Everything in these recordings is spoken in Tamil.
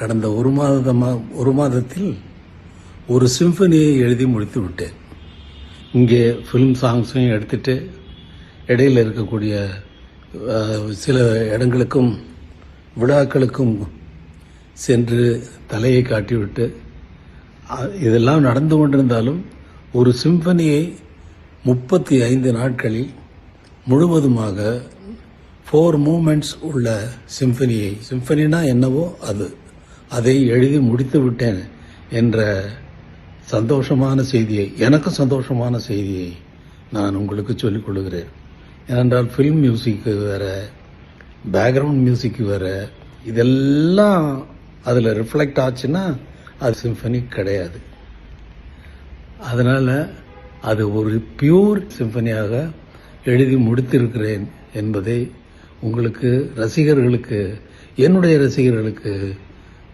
கடந்த ஒரு மாதமா ஒரு மாதத்தில் ஒரு சிம்பனியை எழுதி முடித்து விட்டேன். இங்கே ஃபிலிம் சாங்ஸையும் எடுத்துட்டு இடையில் இருக்கக்கூடிய சில இடங்களுக்கும் விழாக்களுக்கும் சென்று தலையை காட்டிவிட்டு இதெல்லாம் நடந்து கொண்டிருந்தாலும் ஒரு சிம்பனியை முப்பத்தி ஐந்து நாட்களில் முழுவதுமாக ஃபோர் மூமெண்ட்ஸ் உள்ள சிம்பனியை சிம்பனினா என்னவோ அது. அதை எழுதி முடித்து விட்டேன் என்ற சந்தோஷமான செய்தியை எனக்கு சந்தோஷமான செய்தியை நான் உங்களுக்கு சொல்லிக் கொள்கிறேன். ஏனென்றால் ஃபில்ம் மியூசிக்கு வேற பேக்ரவுண்ட் மியூசிக்கு வேறு இதெல்லாம் அதில் ரிஃப்ளெக்ட் ஆச்சுன்னா அது சிம்பனி கிடையாது. அதனால் அது ஒரு பியூர் சிம்பனியாக எழுதி முடித்திருக்கிறேன் என்பதை உங்களுக்கு ரசிகர்களுக்கு என்னுடைய ரசிகர்களுக்கு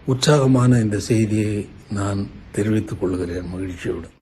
உற்சாகமான இந்த செய்தியை நான் தெரிவித்துக் கொள்கிறேன் மகிழ்ச்சியுடன்